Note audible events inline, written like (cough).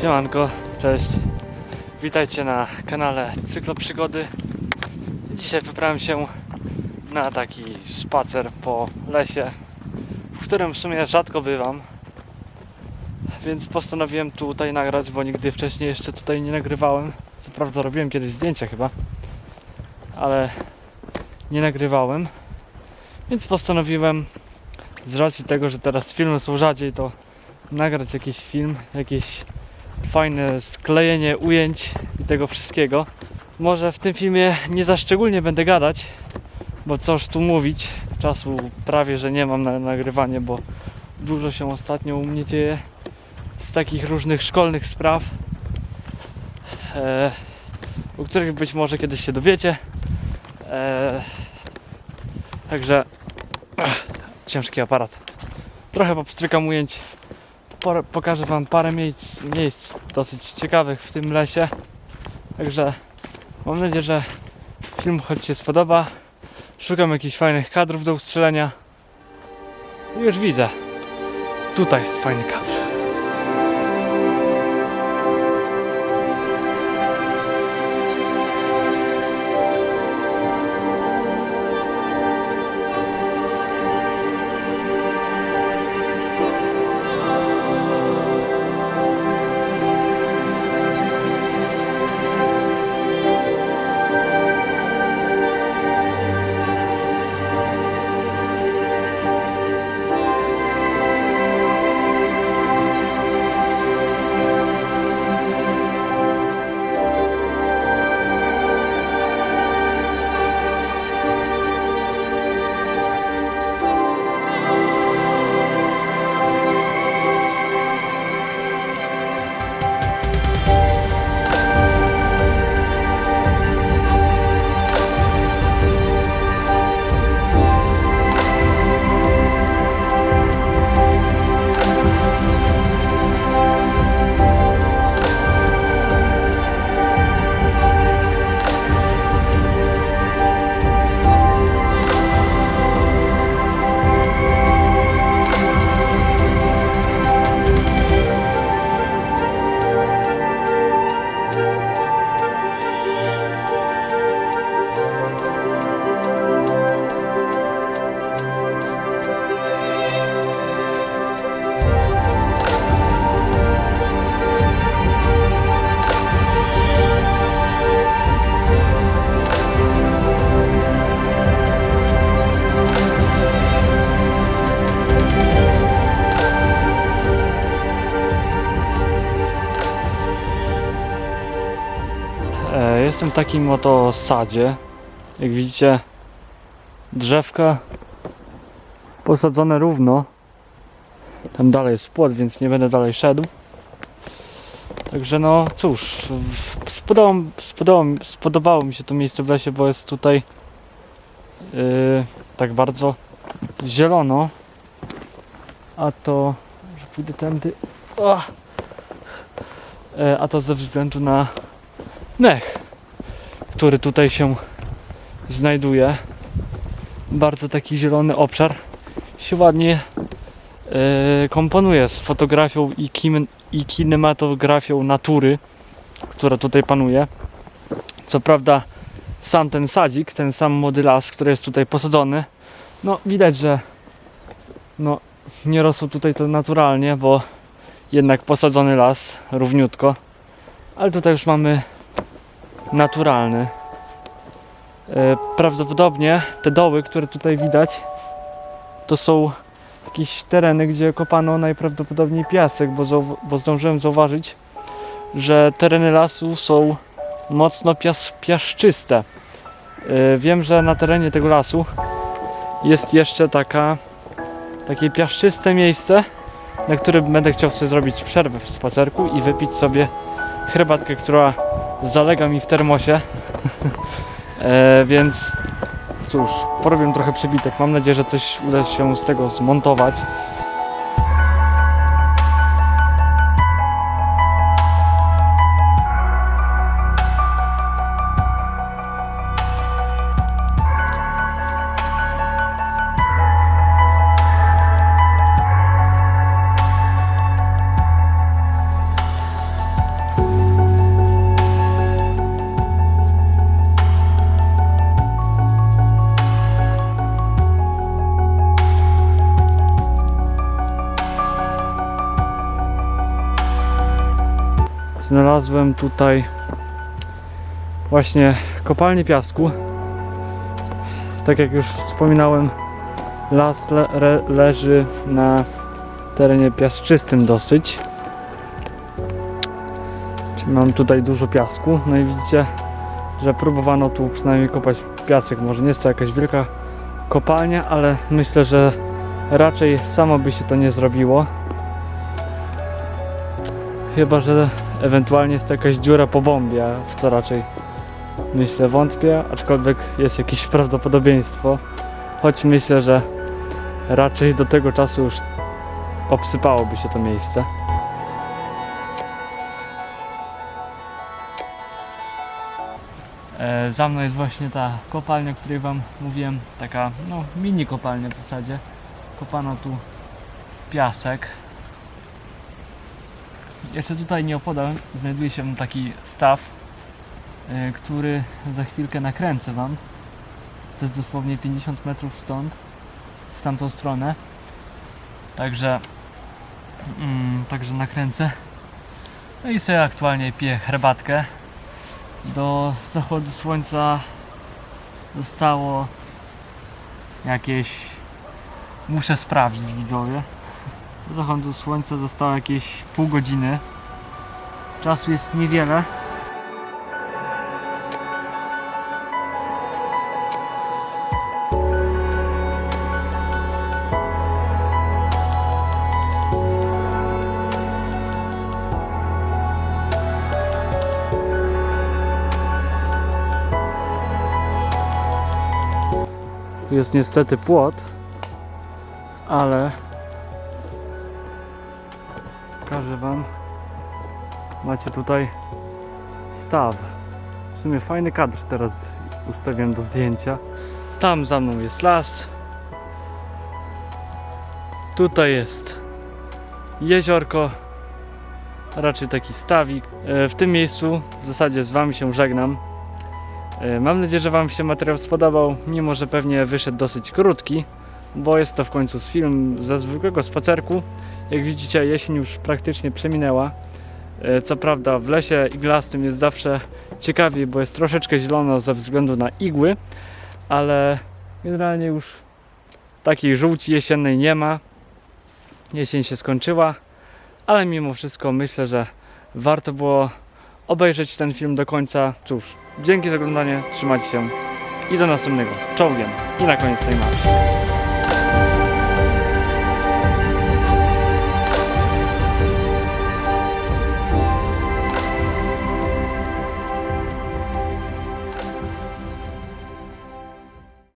Siemanko, cześć. Witajcie na kanale Cyklo Przygody. Dzisiaj wybrałem się na taki spacer po lesie, w którym w sumie rzadko bywam. Więc postanowiłem tutaj nagrać, bo nigdy wcześniej jeszcze tutaj nie nagrywałem. Co prawda robiłem kiedyś zdjęcia chyba, ale nie nagrywałem. Więc postanowiłem z racji tego, że teraz filmy są rzadziej, to nagrać jakiś film, jakieś fajne sklejenie ujęć i tego wszystkiego. Może w tym filmie nie za szczególnie będę gadać, bo coż tu mówić, czasu prawie że nie mam na nagrywanie, bo dużo się ostatnio u mnie dzieje z takich różnych szkolnych spraw, e, o których być może kiedyś się dowiecie. E, także ciężki aparat. Trochę popstrykam ujęć Pokażę Wam parę miejsc, miejsc dosyć ciekawych w tym lesie. Także mam nadzieję, że film choć się spodoba. Szukam jakichś fajnych kadrów do ustrzelenia. I już widzę. Tutaj jest fajny kadr. Jestem w takim oto sadzie. Jak widzicie, drzewka posadzone równo. Tam dalej jest płot, więc nie będę dalej szedł. Także no cóż, spodobało, spodobało, spodobało mi się to miejsce w lesie, bo jest tutaj yy, tak bardzo zielono. A to, że pójdę tędy. O! E, A to ze względu na mech, który tutaj się znajduje. Bardzo taki zielony obszar się ładnie e, komponuje z fotografią i, kim, i kinematografią natury, która tutaj panuje. Co prawda sam ten sadzik, ten sam młody las, który jest tutaj posadzony, no widać, że no, nie rosło tutaj to naturalnie, bo jednak posadzony las równiutko. Ale tutaj już mamy naturalny. E, Prawdopodobnie te doły, które tutaj widać, to są jakieś tereny, gdzie kopano najprawdopodobniej piasek, bo, bo zdążyłem zauważyć, że tereny lasu są mocno pias piaszczyste. E, Wiem, że na terenie tego lasu jest jeszcze taka, takie piaszczyste miejsce, na którym będę chciał sobie zrobić przerwę w spacerku i wypić sobie herbatkę, która zalega mi w termosie. (laughs) e, więc cóż, porobię trochę przebitek. Mam nadzieję, że coś uda się z tego zmontować. Znalazłem tutaj właśnie kopalnię piasku. Tak jak już wspominałem, las le re leży na terenie piaszczystym dosyć. Czyli mam tutaj dużo piasku. No i widzicie, że próbowano tu przynajmniej kopać piasek. Może nie jest to jakaś wielka kopalnia, ale myślę, że raczej samo by się to nie zrobiło. Chyba, że ewentualnie jest to jakaś dziura po bombie, w co raczej myślę wątpię, aczkolwiek jest jakieś (laughs) prawdopodobieństwo. Choć myślę, że raczej do tego czasu już obsypałoby się to miejsce. E, za mną jest właśnie ta kopalnia, o której Wam mówiłem. Taka no, mini kopalnia w zasadzie. Kopano tu piasek. Jeszcze tutaj nieopodal znajduje się taki staw, e, który za chwilkę nakręcę Wam. To jest dosłownie 50 metrów stąd, w tamtą stronę. Także, mm, także nakręcę. No i sobie aktualnie piję herbatkę. Do zachodu słońca zostało jakieś. Muszę sprawdzić, widzowie. Do zachodu słońca zostało jakieś pół godziny. Czasu jest niewiele. Jest niestety płot, ale pokażę Wam. Macie tutaj staw. W sumie fajny kadr teraz ustawiam do zdjęcia. Tam za mną jest las. Tutaj jest jeziorko, raczej taki stawik. E, W tym miejscu w zasadzie z Wami się żegnam. E, Mam nadzieję, że Wam się materiał spodobał, mimo że pewnie wyszedł dosyć krótki, bo jest to w końcu film ze zwykłego spacerku. Jak widzicie, jesień już praktycznie przeminęła. E, Co prawda, w lesie iglastym jest zawsze ciekawiej, bo jest troszeczkę zielono ze względu na igły, ale generalnie już takiej żółci jesiennej nie ma. Jesień się skończyła, ale mimo wszystko myślę, że warto było obejrzeć ten film do końca. Cóż, dzięki za oglądanie, trzymajcie się i do następnego. Czołgiem i na koniec tej marszy.